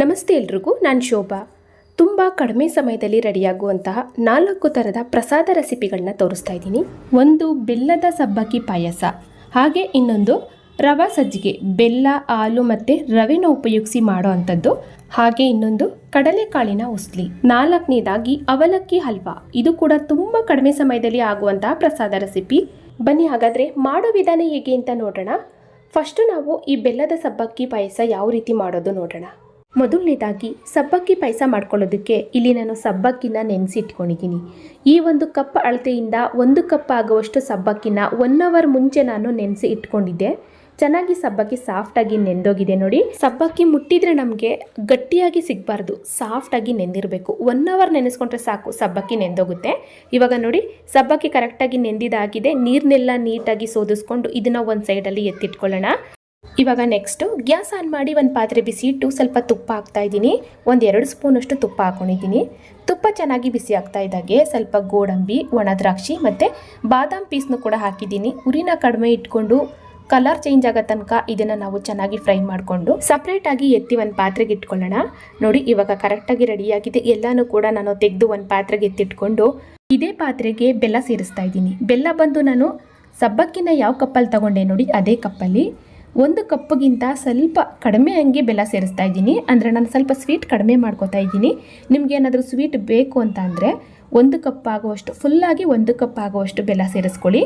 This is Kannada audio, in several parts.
ನಮಸ್ತೆ ಎಲ್ರಿಗೂ, ನಾನು ಶೋಭಾ. ತುಂಬ ಕಡಿಮೆ ಸಮಯದಲ್ಲಿ ರೆಡಿಯಾಗುವಂತಹ ನಾಲ್ಕು ಥರದ ಪ್ರಸಾದ ರೆಸಿಪಿಗಳನ್ನ ತೋರಿಸ್ತಾ ಇದ್ದೀನಿ. ಒಂದು ಬೆಲ್ಲದ ಸಬ್ಬಕ್ಕಿ ಪಾಯಸ, ಹಾಗೆ ಇನ್ನೊಂದು ರವಾ ಸಜ್ಜಿಗೆ ಬೆಲ್ಲ, ಹಾಲು ಮತ್ತು ರವೆನ ಉಪಯೋಗಿಸಿ ಮಾಡೋ ಅಂಥದ್ದು, ಹಾಗೆ ಇನ್ನೊಂದು ಕಡಲೆಕಾಳಿನ ಉಸ್ಲಿ, ನಾಲ್ಕನೇದಾಗಿ ಅವಲಕ್ಕಿ ಹಲ್ವಾ. ಇದು ಕೂಡ ತುಂಬ ಕಡಿಮೆ ಸಮಯದಲ್ಲಿ ಆಗುವಂತಹ ಪ್ರಸಾದ ರೆಸಿಪಿ. ಬನ್ನಿ ಹಾಗಾದರೆ ಮಾಡೋ ವಿಧಾನ ಹೇಗೆ ಅಂತ ನೋಡೋಣ. ಫಸ್ಟು ನಾವು ಈ ಬೆಲ್ಲದ ಸಬ್ಬಕ್ಕಿ ಪಾಯಸ ಯಾವ ರೀತಿ ಮಾಡೋದು ನೋಡೋಣ. ಮೊದಲನೇದಾಗಿ ಸಬ್ಬಕ್ಕಿ ಪಾಯಸ ಮಾಡ್ಕೊಳ್ಳೋದಕ್ಕೆ ಇಲ್ಲಿ ನಾನು ಸಬ್ಬಕ್ಕಿನ ನೆನೆಸಿ ಇಟ್ಕೊಂಡಿದ್ದೀನಿ ಈ ಒಂದು ಕಪ್ ಅಳತೆಯಿಂದ ಒಂದು ಕಪ್ ಆಗುವಷ್ಟು ಸಬ್ಬಕ್ಕಿನ ಒನ್ ಅವರ್ ಮುಂಚೆ ನಾನು ನೆನೆಸಿ ಇಟ್ಕೊಂಡಿದ್ದೆ. ಚೆನ್ನಾಗಿ ಸಬ್ಬಕ್ಕಿ ಸಾಫ್ಟಾಗಿ ನೆಂದೋಗಿದೆ ನೋಡಿ. ಸಬ್ಬಕ್ಕಿ ಮುಟ್ಟಿದ್ರೆ ನಮಗೆ ಗಟ್ಟಿಯಾಗಿ ಸಿಗಬಾರ್ದು. ಸಾಫ್ಟಾಗಿ ನೆಂದಿರಬೇಕು. ಒನ್ ಅವರ್ ನೆನೆಸ್ಕೊಂಡ್ರೆ ಸಾಕು, ಸಬ್ಬಕ್ಕಿ ನೆಂದೋಗುತ್ತೆ. ಇವಾಗ ನೋಡಿ, ಸಬ್ಬಕ್ಕಿ ಕರೆಕ್ಟಾಗಿ ನೆಂದಿದಾಗಿದೆ. ನೀರನ್ನೆಲ್ಲ ನೀಟಾಗಿ ಸೋದಿಸ್ಕೊಂಡು ಇದನ್ನು ಒಂದು ಸೈಡಲ್ಲಿ ಎತ್ತಿಟ್ಕೊಳ್ಳೋಣ. ಇವಾಗ ನೆಕ್ಸ್ಟು ಗ್ಯಾಸ್ ಆನ್ ಮಾಡಿ ಒಂದು ಪಾತ್ರೆ ಬಿಸಿ ಇಟ್ಟು ಸ್ವಲ್ಪ ತುಪ್ಪ ಹಾಕ್ತಾ ಇದ್ದೀನಿ. ಒಂದು ಎರಡು ಸ್ಪೂನಷ್ಟು ತುಪ್ಪ ಹಾಕೊಂಡಿದ್ದೀನಿ. ತುಪ್ಪ ಚೆನ್ನಾಗಿ ಬಿಸಿ ಆಗ್ತಾ ಇದ್ದಾಗೆ ಸ್ವಲ್ಪ ಗೋಡಂಬಿ, ಒಣ ದ್ರಾಕ್ಷಿ ಮತ್ತು ಬಾದಾಮ್ ಪೀಸ್ನು ಕೂಡ ಹಾಕಿದ್ದೀನಿ. ಉರಿನ ಕಡಿಮೆ ಇಟ್ಕೊಂಡು ಕಲರ್ ಚೇಂಜ್ ಆಗೋ ತನಕ ಇದನ್ನು ನಾವು ಚೆನ್ನಾಗಿ ಫ್ರೈ ಮಾಡಿಕೊಂಡು ಸಪ್ರೇಟಾಗಿ ಎತ್ತಿ ಒಂದು ಪಾತ್ರೆಗೆ ಇಟ್ಕೊಳ್ಳೋಣ. ನೋಡಿ, ಇವಾಗ ಕರೆಕ್ಟಾಗಿ ರೆಡಿಯಾಗಿದೆ ಎಲ್ಲನೂ ಕೂಡ ನಾನು ತೆಗೆದು ಒಂದು ಪಾತ್ರೆಗೆ ಎತ್ತಿಟ್ಕೊಂಡು ಇದೇ ಪಾತ್ರೆಗೆ ಬೆಲ್ಲ ಸೇರಿಸ್ತಾ ಇದ್ದೀನಿ. ಬೆಲ್ಲ ಬಂದು ನಾನು ಸಬ್ಬಕ್ಕಿನ ಯಾವ ಕಪ್ಪಲ್ಲಿ ತಗೊಂಡೆ ನೋಡಿ, ಅದೇ ಕಪ್ಪಲ್ಲಿ. ಒಂದು ಕಪ್ಪಿಗಿಂತ ಸ್ವಲ್ಪ ಕಡಿಮೆ ಹಂಗೆ ಬೆಲ್ಲ ಸೇರಿಸ್ತಾ ಇದ್ದೀನಿ. ಅಂದರೆ ನಾನು ಸ್ವಲ್ಪ ಸ್ವೀಟ್ ಕಡಿಮೆ ಮಾಡ್ಕೋತಾ ಇದ್ದೀನಿ. ನಿಮ್ಗೆ ಏನಾದರೂ ಸ್ವೀಟ್ ಬೇಕು ಅಂತ ಅಂದರೆ ಒಂದು ಕಪ್ ಆಗುವಷ್ಟು ಫುಲ್ಲಾಗಿ ಒಂದು ಕಪ್ ಆಗುವಷ್ಟು ಬೆಲ್ಲ ಸೇರಿಸ್ಕೊಳ್ಳಿ.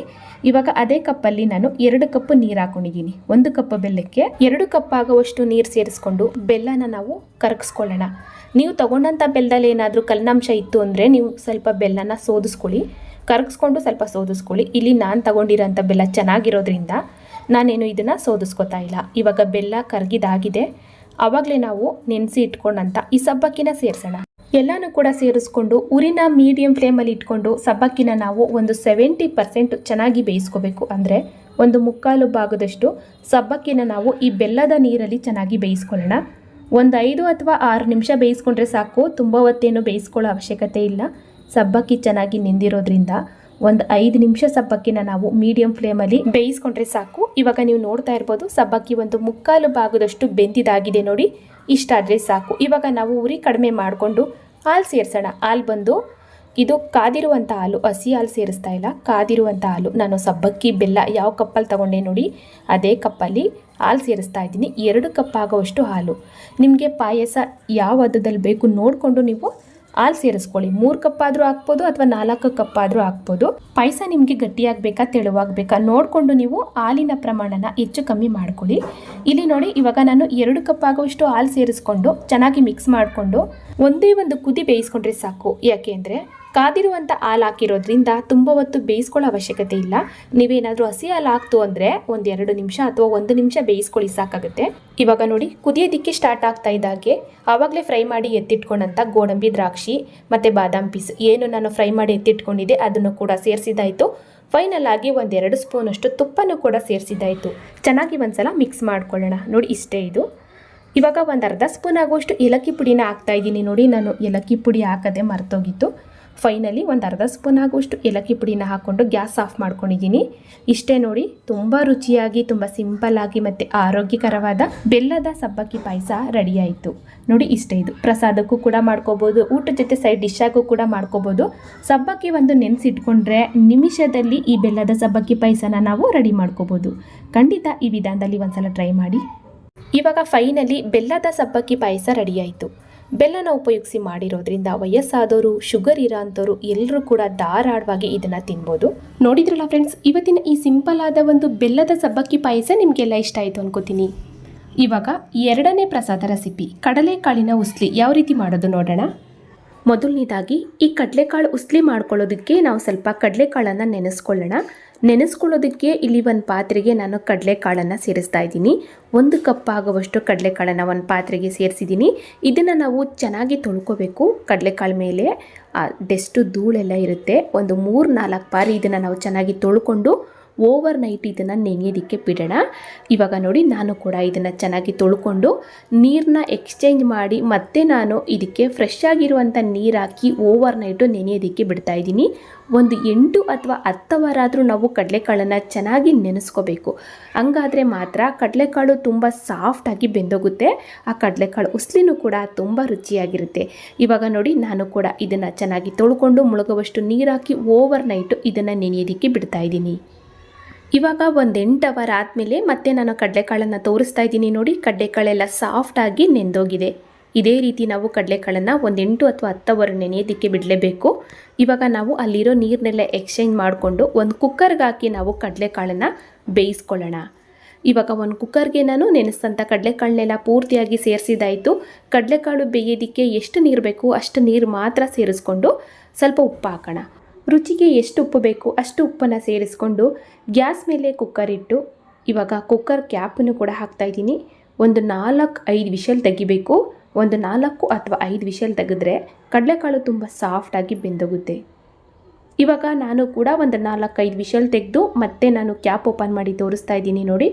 ಇವಾಗ ಅದೇ ಕಪ್ಪಲ್ಲಿ ನಾನು ಎರಡು ಕಪ್ ನೀರು ಹಾಕೊಂಡಿದ್ದೀನಿ. ಒಂದು ಕಪ್ ಬೆಲ್ಲಕ್ಕೆ ಎರಡು ಕಪ್ ಆಗುವಷ್ಟು ನೀರು ಸೇರಿಸ್ಕೊಂಡು ಬೆಲ್ಲನ ನಾವು ಕರಗಿಸ್ಕೊಳ್ಳೋಣ. ನೀವು ತೊಗೊಂಡಂಥ ಬೆಲ್ಲದಲ್ಲಿ ಏನಾದರೂ ಕಲ್ನಾಂಶ ಇತ್ತು ಅಂದರೆ ನೀವು ಸ್ವಲ್ಪ ಬೆಲ್ಲನ ಸೋದಿಸ್ಕೊಳ್ಳಿ. ಕರಗಿಸ್ಕೊಂಡು ಸ್ವಲ್ಪ ಸೋದಿಸ್ಕೊಳ್ಳಿ. ಇಲ್ಲಿ ನಾನು ತಗೊಂಡಿರೋಂಥ ಬೆಲ್ಲ ಚೆನ್ನಾಗಿರೋದ್ರಿಂದ ನಾನೇನು ಇದನ್ನು ಸೋದಿಸ್ಕೊತಾ ಇಲ್ಲ. ಇವಾಗ ಬೆಲ್ಲ ಕರಗಿದಾಗಿದೆ. ಆವಾಗಲೇ ನಾವು ನೆನೆಸಿ ಇಟ್ಕೊಂಡಂತ ಈ ಸಬ್ಬಕ್ಕಿನ ಸೇರಿಸೋಣ. ಎಲ್ಲನೂ ಕೂಡ ಸೇರಿಸ್ಕೊಂಡು ಉರಿನ ಮೀಡಿಯಂ ಫ್ಲೇಮಲ್ಲಿ ಇಟ್ಕೊಂಡು ಸಬ್ಬಕ್ಕಿನ ನಾವು ಒಂದು ಸೆವೆಂಟಿ ಪರ್ಸೆಂಟ್ ಚೆನ್ನಾಗಿ ಬೇಯಿಸ್ಕೋಬೇಕು. ಅಂದರೆ ಒಂದು ಮುಕ್ಕಾಲು ಭಾಗದಷ್ಟು ಸಬ್ಬಕ್ಕಿನ ನಾವು ಈ ಬೆಲ್ಲದ ನೀರಲ್ಲಿ ಚೆನ್ನಾಗಿ ಬೇಯಿಸ್ಕೊಳ್ಳೋಣ. ಒಂದು ಐದು ಅಥವಾ ಆರು ನಿಮಿಷ ಬೇಯಿಸ್ಕೊಂಡ್ರೆ ಸಾಕು. ತುಂಬ ಹೊತ್ತೇನು ಬೇಯಿಸ್ಕೊಳ್ಳೋ ಅವಶ್ಯಕತೆ ಇಲ್ಲ. ಸಬ್ಬಕ್ಕಿ ಚೆನ್ನಾಗಿ ನೆಂದಿರೋದ್ರಿಂದ ಒಂದು ಐದು ನಿಮಿಷ ಸಬ್ಬಕ್ಕಿನ ನಾವು ಮೀಡಿಯಂ ಫ್ಲೇಮಲ್ಲಿ ಬೇಯಿಸ್ಕೊಂಡ್ರೆ ಸಾಕು. ಇವಾಗ ನೀವು ನೋಡ್ತಾ ಇರ್ಬೋದು, ಸಬ್ಬಕ್ಕಿ ಒಂದು ಮುಕ್ಕಾಲು ಭಾಗದಷ್ಟು ಬೆಂದಿದಾಗಿದೆ ನೋಡಿ. ಇಷ್ಟಾದರೆ ಸಾಕು. ಇವಾಗ ನಾವು ಉರಿ ಕಡಿಮೆ ಮಾಡಿಕೊಂಡು ಹಾಲು ಸೇರಿಸೋಣ. ಹಾಲು ಬಂದು ಇದು ಕಾದಿರುವಂಥ ಹಾಲು, ಹಸಿ ಹಾಲು ಸೇರಿಸ್ತಾ ಇಲ್ಲ. ಕಾದಿರುವಂಥ ಹಾಲು. ನಾನು ಸಬ್ಬಕ್ಕಿ ಬೆಲ್ಲ ಯಾವ ಕಪ್ಪಲ್ಲಿ ತಗೊಂಡೆ ನೋಡಿ, ಅದೇ ಕಪ್ಪಲ್ಲಿ ಹಾಲು ಸೇರಿಸ್ತಾ ಇದ್ದೀನಿ. ಎರಡು ಕಪ್ ಆಗೋವಷ್ಟು ಹಾಲು. ನಿಮಗೆ ಪಾಯಸ ಯಾವ ಹದದಲ್ಲಿ ಬೇಕು ನೋಡಿಕೊಂಡು ನೀವು ಹಾಲು ಸೇರಿಸ್ಕೊಳ್ಳಿ. ಮೂರು ಕಪ್ ಆದರೂ ಹಾಕ್ಬೋದು ಅಥವಾ ನಾಲ್ಕು ಕಪ್ ಆದರೂ ಹಾಕ್ಬೋದು. ಪಾಯಸ ನಿಮಗೆ ಗಟ್ಟಿಯಾಗಬೇಕಾ, ತೆಳುವಾಗಬೇಕಾ ನೋಡಿಕೊಂಡು ನೀವು ಹಾಲಿನ ಪ್ರಮಾಣನ ಹೆಚ್ಚು ಕಮ್ಮಿ ಮಾಡ್ಕೊಳ್ಳಿ. ಇಲ್ಲಿ ನೋಡಿ, ಇವಾಗ ನಾನು ಎರಡು ಕಪ್ ಆಗುವಷ್ಟು ಹಾಲು ಸೇರಿಸ್ಕೊಂಡು ಚೆನ್ನಾಗಿ ಮಿಕ್ಸ್ ಮಾಡಿಕೊಂಡು ಒಂದೇ ಒಂದು ಕುದಿ ಬೇಯಿಸ್ಕೊಂಡ್ರೆ ಸಾಕು. ಯಾಕೆ ಅಂದರೆ ಕಾದಿರುವಂಥ ಹಾಲು ಹಾಕಿರೋದ್ರಿಂದ ತುಂಬ ಹೊತ್ತು ಬೇಯಿಸ್ಕೊಳ್ಳೋ ಅವಶ್ಯಕತೆ ಇಲ್ಲ. ನೀವೇನಾದರೂ ಹಸಿ ಹಾಲು ಹಾಕ್ತು ಅಂದರೆ ಒಂದು ಎರಡು ನಿಮಿಷ ಅಥವಾ ಒಂದು ನಿಮಿಷ ಬೇಯಿಸ್ಕೊಳ್ಳಿ ಸಾಕಾಗುತ್ತೆ. ಇವಾಗ ನೋಡಿ, ಕುದಿಯೋದಿಕ್ಕೆ ಸ್ಟಾರ್ಟ್ ಆಗ್ತಾ ಇದ್ದಾಗೆ ಆವಾಗಲೇ ಫ್ರೈ ಮಾಡಿ ಎತ್ತಿಟ್ಕೊಂಡಂಥ ಗೋಡಂಬಿ, ದ್ರಾಕ್ಷಿ ಮತ್ತು ಬಾದಾಮ್ ಪೀಸ್ ಏನು ನಾನು ಫ್ರೈ ಮಾಡಿ ಎತ್ತಿಟ್ಕೊಂಡಿದ್ದೆ ಅದನ್ನು ಕೂಡ ಸೇರಿಸಿದಾಯಿತು ಫೈನಲ್ ಆಗಿ ಒಂದೆರಡು ಸ್ಪೂನಷ್ಟು ತುಪ್ಪನೂ ಕೂಡ ಸೇರಿಸಿದಾಯಿತು ಚೆನ್ನಾಗಿ ಒಂದ್ಸಲ ಮಿಕ್ಸ್ ಮಾಡ್ಕೊಳ್ಳೋಣ. ನೋಡಿ, ಇಷ್ಟೇ ಇದು. ಇವಾಗ ಒಂದು ಅರ್ಧ ಸ್ಪೂನ್ ಆಗುವಷ್ಟು ಏಲಕ್ಕಿ ಪುಡಿನ ಹಾಕ್ತಾ ಇದ್ದೀನಿ. ನೋಡಿ, ನಾನು ಏಲಕ್ಕಿ ಪುಡಿ ಹಾಕದೆ ಮರ್ತೋಗಿತ್ತು. ಫೈನಲಿ ಒಂದು ಅರ್ಧ ಸ್ಪೂನ್ ಆಗುವಷ್ಟು ಏಲಕ್ಕಿ ಪುಡಿನ ಹಾಕ್ಕೊಂಡು ಗ್ಯಾಸ್ ಆಫ್ ಮಾಡ್ಕೊಂಡಿದ್ದೀನಿ. ಇಷ್ಟೇ ನೋಡಿ, ತುಂಬ ರುಚಿಯಾಗಿ, ತುಂಬ ಸಿಂಪಲ್ಲಾಗಿ ಮತ್ತು ಆರೋಗ್ಯಕರವಾದ ಬೆಲ್ಲದ ಸಬ್ಬಕ್ಕಿ ಪಾಯಸ ರೆಡಿ ಆಯಿತು. ನೋಡಿ, ಇಷ್ಟೇ ಇದು. ಪ್ರಸಾದಕ್ಕೂ ಕೂಡ ಮಾಡ್ಕೋಬೋದು, ಊಟದ ಜೊತೆ ಸೈಡ್ ಡಿಶ್ಶಾಗೂ ಕೂಡ ಮಾಡ್ಕೋಬೋದು. ಸಬ್ಬಕ್ಕಿ ಒಂದು ನೆನೆಸಿಟ್ಕೊಂಡ್ರೆ ನಿಮಿಷದಲ್ಲಿ ಈ ಬೆಲ್ಲದ ಸಬ್ಬಕ್ಕಿ ಪಾಯಸನ ನಾವು ರೆಡಿ ಮಾಡ್ಕೋಬೋದು. ಖಂಡಿತ ಈ ವಿಧಾನದಲ್ಲಿ ಒಂದ್ಸಲ ಟ್ರೈ ಮಾಡಿ. ಇವಾಗ ಫೈನಲಿ ಬೆಲ್ಲದ ಸಬ್ಬಕ್ಕಿ ಪಾಯಸ ರೆಡಿ ಆಯಿತು. ಬೆಲ್ಲನ ಉಪಯೋಗಿಸಿ ಮಾಡಿರೋದ್ರಿಂದ ವಯಸ್ಸಾದವರು ಶುಗರ್ ಇರೋ ಅಂಥವ್ರು ಎಲ್ಲರೂ ಕೂಡ ಧಾರಾಳವಾಗಿ ಇದನ್ನು ತಿನ್ಬೋದು. ನೋಡಿದ್ರಲ್ಲ ಫ್ರೆಂಡ್ಸ್ ಇವತ್ತಿನ ಈ ಸಿಂಪಲ್ ಆದ ಒಂದು ಬೆಲ್ಲದ ಸಬ್ಬಕ್ಕಿ ಪಾಯಸ ನಿಮಗೆಲ್ಲ ಇಷ್ಟ ಆಯಿತು ಅನ್ಕೋತೀನಿ. ಇವಾಗ ಎರಡನೇ ಪ್ರಸಾದ ರೆಸಿಪಿ ಕಡಲೆಕಾಳಿನ ಉಸ್ಲಿ ಯಾವ ರೀತಿ ಮಾಡೋದು ನೋಡೋಣ. ಮೊದಲನೇದಾಗಿ ಈ ಕಡಲೆಕಾಳು ಉಸ್ಲಿ ಮಾಡ್ಕೊಳ್ಳೋದಕ್ಕೆ ನಾವು ಸ್ವಲ್ಪ ಕಡಲೆಕಾಳನ್ನು ನೆನೆಸ್ಕೊಳ್ಳೋಣ. ನೆನೆಸ್ಕೊಳ್ಳೋದಕ್ಕೆ ಇಲ್ಲಿ ಒಂದು ಪಾತ್ರೆಗೆ ನಾನು ಕಡಲೆಕಾಳನ್ನು ಸೇರಿಸ್ತಾ ಇದ್ದೀನಿ. ಒಂದು ಕಪ್ ಆಗುವಷ್ಟು ಕಡಲೆಕಾಳನ್ನು ಒಂದು ಪಾತ್ರೆಗೆ ಸೇರಿಸಿದ್ದೀನಿ. ಇದನ್ನು ನಾವು ಚೆನ್ನಾಗಿ ತೊಳ್ಕೊಬೇಕು. ಕಡಲೆಕಾಳು ಮೇಲೆ ಡೆಸ್ಟು ಧೂಳೆಲ್ಲ ಇರುತ್ತೆ. ಒಂದು ಮೂರು ನಾಲ್ಕು ಬಾರಿ ಇದನ್ನು ನಾವು ಚೆನ್ನಾಗಿ ತೊಳ್ಕೊಂಡು ಓವರ್ ನೈಟ್ ಇದನ್ನು ನೆನೆಯೋದಕ್ಕೆ ಬಿಡೋಣ. ಇವಾಗ ನೋಡಿ ನಾನು ಕೂಡ ಇದನ್ನು ಚೆನ್ನಾಗಿ ತೊಳ್ಕೊಂಡು ನೀರನ್ನ ಎಕ್ಸ್ಚೇಂಜ್ ಮಾಡಿ ಮತ್ತೆ ನಾನು ಇದಕ್ಕೆ ಫ್ರೆಶ್ ಆಗಿರುವಂಥ ನೀರು ಹಾಕಿ ಓವರ್ ನೈಟು ನೆನೆಯೋದಕ್ಕೆ ಬಿಡ್ತಾ ಇದ್ದೀನಿ. ಒಂದು ಎಂಟು ಅಥವಾ ಹತ್ತು ಆದರೂ ನಾವು ಕಡಲೆಕಾಳನ್ನು ಚೆನ್ನಾಗಿ ನೆನೆಸ್ಕೋಬೇಕು. ಹಂಗಾದರೆ ಮಾತ್ರ ಕಡಲೆಕಾಳು ತುಂಬ ಸಾಫ್ಟಾಗಿ ಬೆಂದೋಗುತ್ತೆ. ಆ ಕಡಲೆಕಾಳು ಉಸ್ಲಿನೂ ಕೂಡ ತುಂಬ ರುಚಿಯಾಗಿರುತ್ತೆ. ಇವಾಗ ನೋಡಿ ನಾನು ಕೂಡ ಇದನ್ನು ಚೆನ್ನಾಗಿ ತೊಳ್ಕೊಂಡು ಮುಳುಗುವಷ್ಟು ನೀರು ಹಾಕಿ ಓವರ್ ನೈಟು ಇದನ್ನು ನೆನೆಯೋದಕ್ಕೆ ಬಿಡ್ತಾ ಇದ್ದೀನಿ. ಇವಾಗ ಒಂದು ಎಂಟು ಅವರ್ ಆದಮೇಲೆ ಮತ್ತೆ ನಾನು ಕಡಲೆಕಾಳನ್ನು ತೋರಿಸ್ತಾ ಇದ್ದೀನಿ ನೋಡಿ. ಕಡಲೆಕಾಳೆಲ್ಲ ಸಾಫ್ಟಾಗಿ ನೆಂದೋಗಿದೆ. ಇದೇ ರೀತಿ ನಾವು ಕಡಲೆಕಾಳನ್ನು ಒಂದು ಎಂಟು ಅಥವಾ ಹತ್ತು ಅವರ್ ನೆನೆಯೋದಕ್ಕೆ ಬಿಡಲೇಬೇಕು. ಇವಾಗ ನಾವು ಅಲ್ಲಿರೋ ನೀರನ್ನೆಲ್ಲ ಎಕ್ಸ್ಚೇಂಜ್ ಮಾಡಿಕೊಂಡು ಒಂದು ಕುಕ್ಕರ್ಗೆ ಹಾಕಿ ನಾವು ಕಡಲೆಕಾಳನ್ನು ಬೇಯಿಸ್ಕೊಳ್ಳೋಣ. ಇವಾಗ ಒಂದು ಕುಕ್ಕರ್ಗೆ ನಾನು ನೆನೆಸಿದಂಥ ಕಡಲೆಕಾಳನ್ನೆಲ್ಲ ಪೂರ್ತಿಯಾಗಿ ಸೇರಿಸಿದಾಯಿತು ಕಡಲೆಕಾಳು ಬೇಯೋದಕ್ಕೆ ಎಷ್ಟು ನೀರು ಬೇಕು ಅಷ್ಟು ನೀರು ಮಾತ್ರ ಸೇರಿಸ್ಕೊಂಡು ಸ್ವಲ್ಪ ಉಪ್ಪು ಹಾಕೋಣ. ರುಚಿಗೆ ಎಷ್ಟು ಉಪ್ಪು ಬೇಕು ಅಷ್ಟು ಉಪ್ಪನ್ನು ಸೇರಿಸ್ಕೊಂಡು ಗ್ಯಾಸ್ ಮೇಲೆ ಕುಕ್ಕರ್ ಇಟ್ಟು ಇವಾಗ ಕುಕ್ಕರ್ ಕ್ಯಾಪನ್ನು ಕೂಡ ಹಾಕ್ತಾ ಇದ್ದೀನಿ. ಒಂದು ನಾಲ್ಕು ಐದು ವಿಷಲ್ ತೆಗಿಬೇಕು. ಒಂದು ನಾಲ್ಕು ಅಥವಾ ಐದು ವಿಷಲ್ ತೆಗೆದ್ರೆ ಕಡಲೆಕಾಳು ತುಂಬ ಸಾಫ್ಟಾಗಿ ಬೆಂದೋಗುತ್ತೆ. ಇವಾಗ ನಾನು ಕೂಡ ಒಂದು ನಾಲ್ಕೈದು ವಿಷಲ್ ತೆಗೆದು ಮತ್ತೆ ನಾನು ಕ್ಯಾಪ್ ಓಪನ್ ಮಾಡಿ ತೋರಿಸ್ತಾ ಇದ್ದೀನಿ ನೋಡಿ.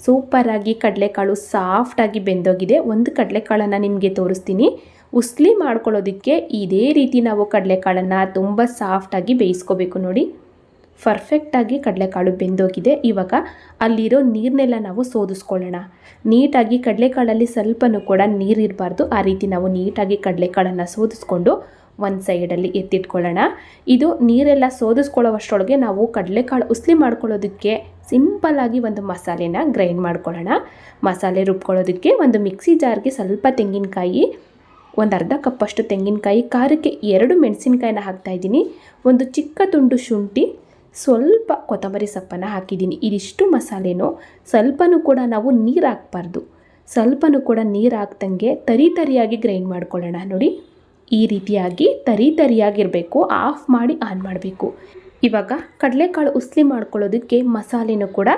ಸೂಪರಾಗಿ ಕಡಲೆಕಾಳು ಸಾಫ್ಟಾಗಿ ಬೆಂದೋಗಿದೆ. ಒಂದು ಕಡಲೆಕಾಳನ್ನು ನಿಮಗೆ ತೋರಿಸ್ತೀನಿ. ಉಸ್ಲಿ ಮಾಡ್ಕೊಳ್ಳೋದಕ್ಕೆ ಇದೇ ರೀತಿ ನಾವು ಕಡಲೆಕಾಳನ್ನು ತುಂಬ ಸಾಫ್ಟಾಗಿ ಬೇಯಿಸ್ಕೋಬೇಕು ನೋಡಿ. ಪರ್ಫೆಕ್ಟಾಗಿ ಕಡಲೆಕಾಳು ಬೆಂದೋಗಿದೆ. ಇವಾಗ ಅಲ್ಲಿರೋ ನೀರನ್ನೆಲ್ಲ ನಾವು ಸೋದಿಸ್ಕೊಳ್ಳೋಣ. ನೀಟಾಗಿ ಕಡಲೆಕಾಳಲ್ಲಿ ಸ್ವಲ್ಪನೂ ಕೂಡ ನೀರು ಇರಬಾರ್ದು. ಆ ರೀತಿ ನಾವು ನೀಟಾಗಿ ಕಡಲೆಕಾಳನ್ನು ಸೋದಿಸ್ಕೊಂಡು ಒಂದು ಸೈಡಲ್ಲಿ ಎತ್ತಿಟ್ಕೊಳ್ಳೋಣ. ಇದು ನೀರೆಲ್ಲ ಸೋದಿಸ್ಕೊಳ್ಳೋವಷ್ಟರೊಳಗೆ ನಾವು ಕಡಲೆಕಾಳು ಉಸ್ಲಿ ಮಾಡ್ಕೊಳ್ಳೋದಕ್ಕೆ ಸಿಂಪಲ್ಲಾಗಿ ಒಂದು ಮಸಾಲೆನ ಗ್ರೈಂಡ್ ಮಾಡ್ಕೊಳ್ಳೋಣ. ಮಸಾಲೆ ರುಬ್ಕೊಳ್ಳೋದಕ್ಕೆ ಒಂದು ಮಿಕ್ಸಿ ಜಾರ್ಗೆ ಸ್ವಲ್ಪ ತೆಂಗಿನಕಾಯಿ ಒಂದು ಅರ್ಧ ಕಪ್ಪಷ್ಟು ತೆಂಗಿನಕಾಯಿ, ಖಾರಕ್ಕೆ ಎರಡು ಮೆಣಸಿನ್ಕಾಯಿನ ಹಾಕ್ತಾಯಿದ್ದೀನಿ ಒಂದು ಚಿಕ್ಕ ತುಂಡು ಶುಂಠಿ, ಸ್ವಲ್ಪ ಕೊತ್ತಂಬರಿ ಸೊಪ್ಪನ್ನು ಹಾಕಿದ್ದೀನಿ. ಇದಿಷ್ಟು ಮಸಾಲೆನೂ. ಸ್ವಲ್ಪನೂ ಕೂಡ ನಾವು ನೀರು ಹಾಕ್ಬಾರ್ದು. ಸ್ವಲ್ಪನೂ ಕೂಡ ನೀರು ಹಾಕ್ದಂಗೆ ತರಿ ತರಿಯಾಗಿ ಗ್ರೈಂಡ್ ಮಾಡ್ಕೊಳ್ಳೋಣ. ನೋಡಿ, ಈ ರೀತಿಯಾಗಿ ತರಿ ತರಿಯಾಗಿರಬೇಕು. ಆಫ್ ಮಾಡಿ ಆನ್ ಮಾಡಬೇಕು. ಇವಾಗ ಕಡಲೆಕಾಳು ಉಸ್ಲಿ ಮಾಡ್ಕೊಳ್ಳೋದಕ್ಕೆ ಮಸಾಲೆನೂ ಕೂಡ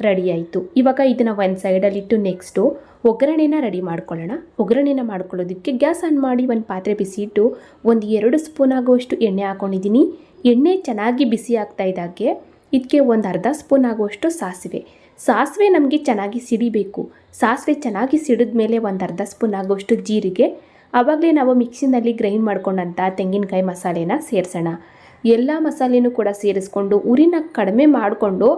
ರೆಡಿ ಆಯಿತು ಇವಾಗ ಇದನ್ನು ಒಂದು ಸೈಡಲ್ಲಿಟ್ಟು ನೆಕ್ಸ್ಟು ಒಗ್ಗರಣೆನ ರೆಡಿ ಮಾಡ್ಕೊಳ್ಳೋಣ. ಒಗ್ಗರಣೆನ ಮಾಡ್ಕೊಳ್ಳೋದಕ್ಕೆ ಗ್ಯಾಸ್ ಆನ್ ಮಾಡಿ ಒಂದು ಪಾತ್ರೆ ಬಿಸಿ ಇಟ್ಟು ಒಂದು ಎರಡು ಸ್ಪೂನ್ ಆಗುವಷ್ಟು ಎಣ್ಣೆ ಹಾಕ್ಕೊಂಡಿದ್ದೀನಿ ಎಣ್ಣೆ ಚೆನ್ನಾಗಿ ಬಿಸಿ ಆಗ್ತಾ ಇದ್ದಾಗೆ ಇದಕ್ಕೆ ಒಂದು ಅರ್ಧ ಸ್ಪೂನ್ ಆಗುವಷ್ಟು ಸಾಸಿವೆ. ಸಾಸಿವೆ ನಮಗೆ ಚೆನ್ನಾಗಿ ಸಿಡಿಬೇಕು. ಸಾಸಿವೆ ಚೆನ್ನಾಗಿ ಸಿಡಿದ ಮೇಲೆ ಒಂದು ಅರ್ಧ ಸ್ಪೂನ್ ಆಗುವಷ್ಟು ಜೀರಿಗೆ. ಆವಾಗಲೇ ನಾವು ಮಿಕ್ಸಿನಲ್ಲಿ ಗ್ರೈಂಡ್ ಮಾಡ್ಕೊಂಡಂಥ ತೆಂಗಿನಕಾಯಿ ಮಸಾಲೆನ ಸೇರಿಸೋಣ. ಎಲ್ಲ ಮಸಾಲೆನೂ ಕೂಡ ಸೇರಿಸ್ಕೊಂಡು ಉರಿನ ಕಡಿಮೆ ಮಾಡಿಕೊಂಡು